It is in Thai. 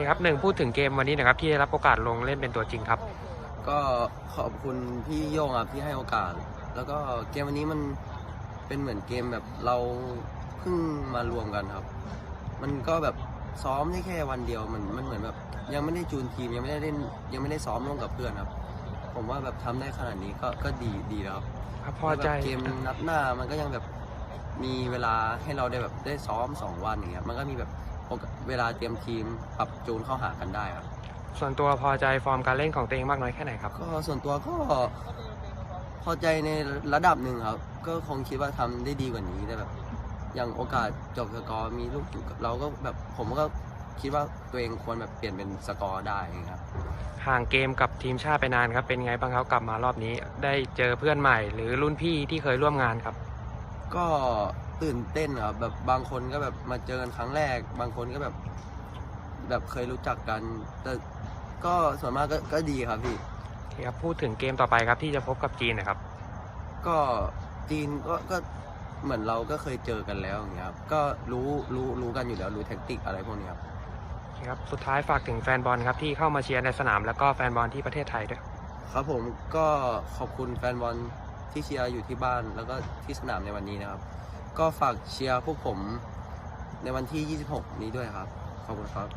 เคครับหนึ่งพูดถึงเกมวันนี้นะครับที่ได้รับโอกาสลงเล่นเป็นตัวจริงครับ ก็ขอบคุณพี่โย่งครับที่ให้โอกาส แล้วก็เกมวันนี้มันเป็นเหมือนเกมแบบเราเพิ่งมารวมกันครับ มันก็แบบซ้อมได้แค่วันเดียวมันมันเหมือนแบบยังไม่ได้จูนทีมยังไม่ได้เล่นยังไม่ได้ซ้อมร่วมกับเพื่อนครับ ผมว่าแบบทำได้ขนาดนี้ก็ก็ดีดีแล้วครับครับพอใจแล้วแบบเกมนัดหน้ามันก็ยังแบบมีเวลาให้เราได้แบบได้ซ้อมสองวันอย่างเงี้ยมันก็มีแบบโอกาส เวลาเตรียมทีมปรับจูนเข้าหากันได้ครับ ส่วนตัวพอใจฟอร์มการเล่นของตัวเองมากน้อยแค่ไหนครับ ก็ส่วนตัวก็พอใจในระดับหนึ่งครับ ก็คงคิดว่าทำได้ดีกว่านี้แต่แบบ อย่างโอกาสจบสกอร์มีลูกเราก็แบบผมก็คิดว่าตัวเองควรแบบเปลี่ยนเป็นสกอร์ได้ครับห่างเกมกับทีมชาติไปนานครับ เป็นไงบ้างครับกลับมารอบนี้ ได้เจอเพื่อนใหม่ หรือรุ่นพี่ที่เคยร่วมงานครับ ก็ตื่นเต้นครับแบบบางคนก็แบบมาเจอกันครั้งแรก บางคนก็แบบ แบบเคยรู้จักกัน แต่ก็ส่วนมากก็ก็ดีครับพี่ โอเคครับ พูดถึงเกมต่อไปครับที่จะพบกับจีนนะครับ ก็จีนก็ก็เหมือนเราก็เคยเจอกันแล้วอย่างเงี้ยครับก็รู้รู้รู้กันอยู่แล้วรู้แท็กติกอะไรพวกนี้ครับโอเคครับ สุดท้ายฝากถึงแฟนบอลครับที่เข้ามาเชียร์ในสนามแล้วก็แฟนบอลที่ประเทศไทยด้วย ครับผมก็ขอบคุณแฟนบอล ที่เชียร์อยู่ที่บ้านแล้วก็ที่สนามในวันนี้นะครับ ก็ฝากเชียร์พวกผมในวันที่ 26 นี้ด้วยครับ ขอบคุณครับ